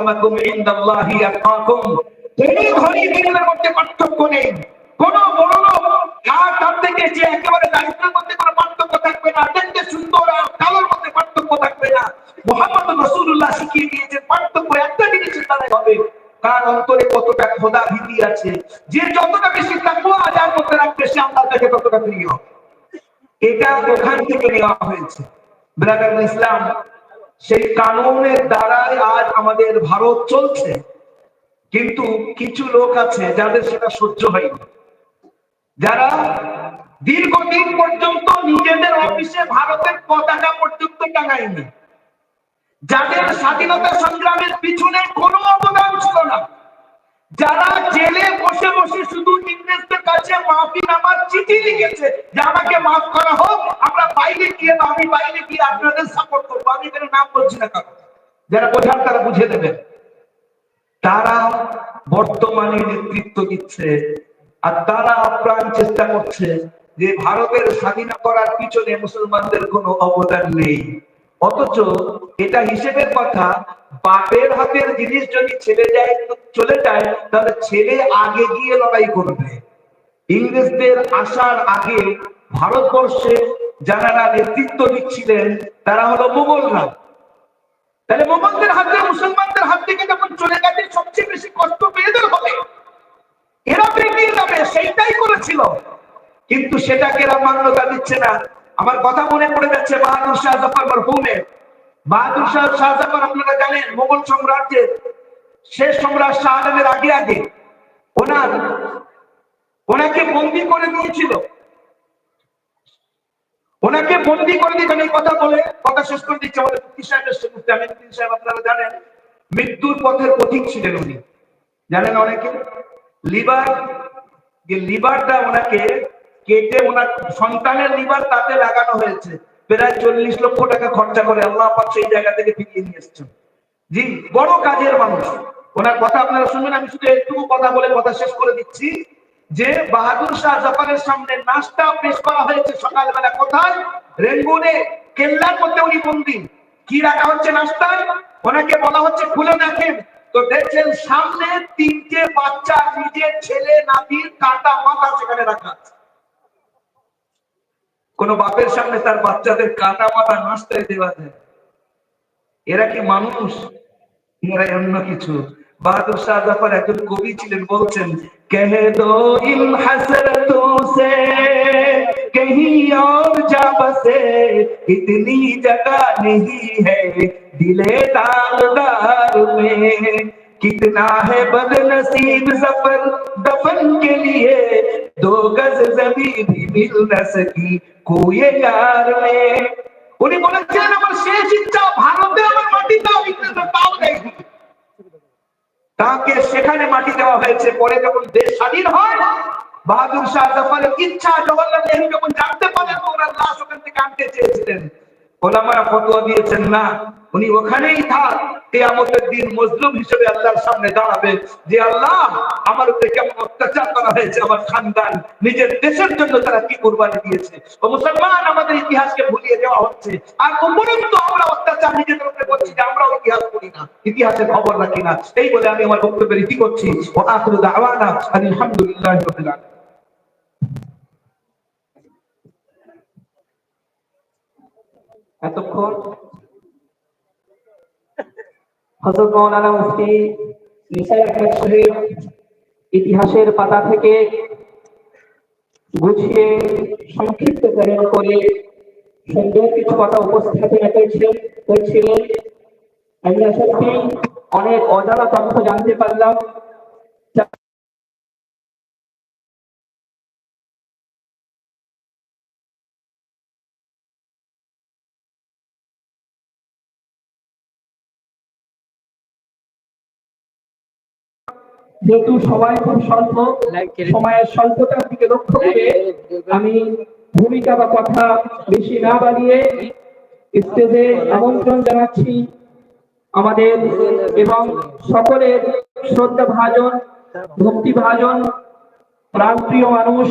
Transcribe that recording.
আক্রামাকুম ইনদাল্লাহি আতকাকুম ধনী ধনী দিনের মধ্যে পার্থক্য নেই। কোন বড় লোক আর তার থেকে যে একেবারে দারিদ্রের মধ্যে কোনো পার্থক্য থাকবে না, দেখতে সুন্দর আর কালোর মধ্যে পার্থক্য থাকবে না। মোহাম্মদ রসুল্লাহ শিখিয়ে দিয়েছেন, পার্থক্য একটা জিনিসের দ্বারাই হবে। কার অন্তরে কতটা খোদা ভীতি আছে, যে যতটা বেশি তাকওয়া যার মধ্যে রাখবে, সে আল্লাহ তাকে ততটা প্রিয়। এটা ওখান থেকে নেওয়া হয়েছে। ব্রাদার ইসলাম সেই কানুনের দ্বারাই আজ আমাদের ভারত চলছে। কিন্তু কিছু লোক আছে যাদের সেটা সহ্য হয়নি। যারা দীর্ঘদিন পর্যন্ত নিজেদের অফিসে ভারতের পতাকা পর্যন্ত টাঙায়নি। যাদের স্বাধীনতা সংগ্রামের পিছনে কোনো অবদান ছিল না। যারা জেলে বসে বসে শুধু ইংরেজদের কাছে মাফি নামার চিঠি লিখেছে যে আমাকে মাফ করা হোক, আমরা বাইরে গিয়ে আমি বাইরে গিয়ে আপনাদের সাপোর্ট করব। আমি এখানে নাম বলছি না কারণ যারা বোঝার তারা বুঝে দেবেন। তারা বর্তমানে নেতৃত্ব দিচ্ছে আর তারা আপ্রাণ চেষ্টা করছে যে ভারতের স্বাধীন করার পিছনে মুসলমানদের কোনো অবদান নেই। অথচ এটা হিসেবের কথা, বাপের হাতের জিনিস যদি ছেলে যায়, চলে যায়, তাহলে ছেলে আগে গিয়ে লড়াই করবে। ইংরেজদের আসার আগে ভারতবর্ষে যারা নেতৃত্ব দিচ্ছিলেন, তারা হলো মোগলরা। তাহলে মোগলদের হাতে, মুসলমানদের হাত থেকে যখন চলে গেছে, সবচেয়ে বেশি কষ্ট মেয়েদের হবে। এরা বেরিয়ে যাবে সেইটাই করেছিল। কিন্তু সেটাকে এরা মান্যতা দিচ্ছে না। আমার কথা মনে পড়ে যাচ্ছে বাহাদুর শাহ জাফর মরহুমের বাহাদুর শাহ শাহ জাফর আপনারা জানেন মোগল সাম্রাজ্যের শেষ সম্রাট শাহ আলমের আগে আগে ওনার ওনাকে বন্দি করে দিয়েছিল। ওনাকে বন্দি করে দিবেন এই কথা বলে, কথা শেষ করে দিচ্ছে আমাদের মুফতি সাহেব এসছেন মুফতি আমিন উদ্দিন সাহেব আপনারা জানেন, মৃত্যুর পথের পথিক ছিলেন উনি। জানেন অনেকে? লিভার যে লিভারটা ওনাকে কেটে ওনার সন্তানের লিভার তাতে লাগানো হয়েছে। প্রায় চল্লিশ লক্ষ টাকা খরচা করে আল্লাহ পাক সেই জায়গা থেকে ফিরিয়ে নিয়ে এসছেন। জি, বড় কাজের মানুষ। ওনার কথা আপনারা শুনবেন, আমি শুধু একটুকু কথা বলে কথা শেষ করে দিচ্ছি যে বাহাদুর শাহ জাফরের সামনে নাস্তা পেশ করা হয়েছে সকালবেলা। কোথায়? রেঙ্গুনে, কেল্লার মধ্যে উনি বন্দি। কি রাখা হচ্ছে নাস্তায় ওনাকে বলা হচ্ছে খুলে দেখেন। তো দেখছেন সামনে তিনটে বাচ্চা, নিজের ছেলে, নাতির কাটা মাথা সেখানে রাখা আছে। কোন বাপের সামনে তার বাচ্চাদের কাটা মাথা নষ্ট দেওয়া যায়। এরা কি মানুষ? এরা অন্য কিছু। বাহাদুর শাহ জাফর একজন কবি ছিলেন, বলছেন, কেহে দো ইল হাসরতো সে, কহি আর যা বসে ইতনি জগা নেহি হ্যায় দিলে দাগদার মে। कितना है बदनसीब सफर दफन के लिए दो गज जमीन भी मिल न सकी कोई यार में উনি বলেছিলেন আমার শেষ ইচ্ছা ভারতে আমার মাটি দাও ইংরেজরা তাও দেয়নি তাকে সেখানে মাটি দেওয়া হয়েছে পরে যখন দেশ স্বাধীন হয় বাহাদুর শাহ জাফরের ইচ্ছা জওয়াহরলাল নেহরু যখন জানতে পারেন তো ওনার লাশ ওখান থেকে আনতে চেয়েছিলেন ওলামারা ফতোয়া দিয়েছেন না উনি ওখানেই থাক কেয়ামতের দিন মজলুম হিসেবে আল্লাহর সামনে দাঁড়াবে যে আল্লাহ, আমার উপরে কেমন অত্যাচার করা হয়েছে, আমার খানদান, নিজের দেশের জন্য তারা কি কোরবানি দিয়েছে? ও মুসলমান, আমাদের ইতিহাসকে ভুলিয়ে দেওয়া হচ্ছে। আর উপরন্ত আমরা অত্যাচার নিজেদের উপরে করছি যে আমরাও ইতিহাস করি না। ইতিহাসের খবর রাখি না। এই বলে আমি আমার বক্তব্যের ইতি করছি। ও আখরু দাওয়ানা আলহামদুলিল্লাহ এতক্ষণ হজরত মুফতি ইতিহাসের পাতা থেকে গুছিয়ে সংক্ষিপ্ত করে সুন্দর কিছু কথা উপস্থাপনা করেছিলেন করছিলেন। আমরা সত্যি অনেক অজানা তথ্য জানতে পারলাম। যেহেতু সবাই খুব স্বল্প সময়ের স্বল্পতার দিকে লক্ষ্য করে আমি ভূমিকা বা কথা বেশি না বাড়িয়ে স্টেজে আমন্ত্রণ জানাচ্ছি আমাদের এবং সকলের শ্রদ্ধা ভাজন ভক্তি ভাজন প্রাণপ্রিয় মানুষ।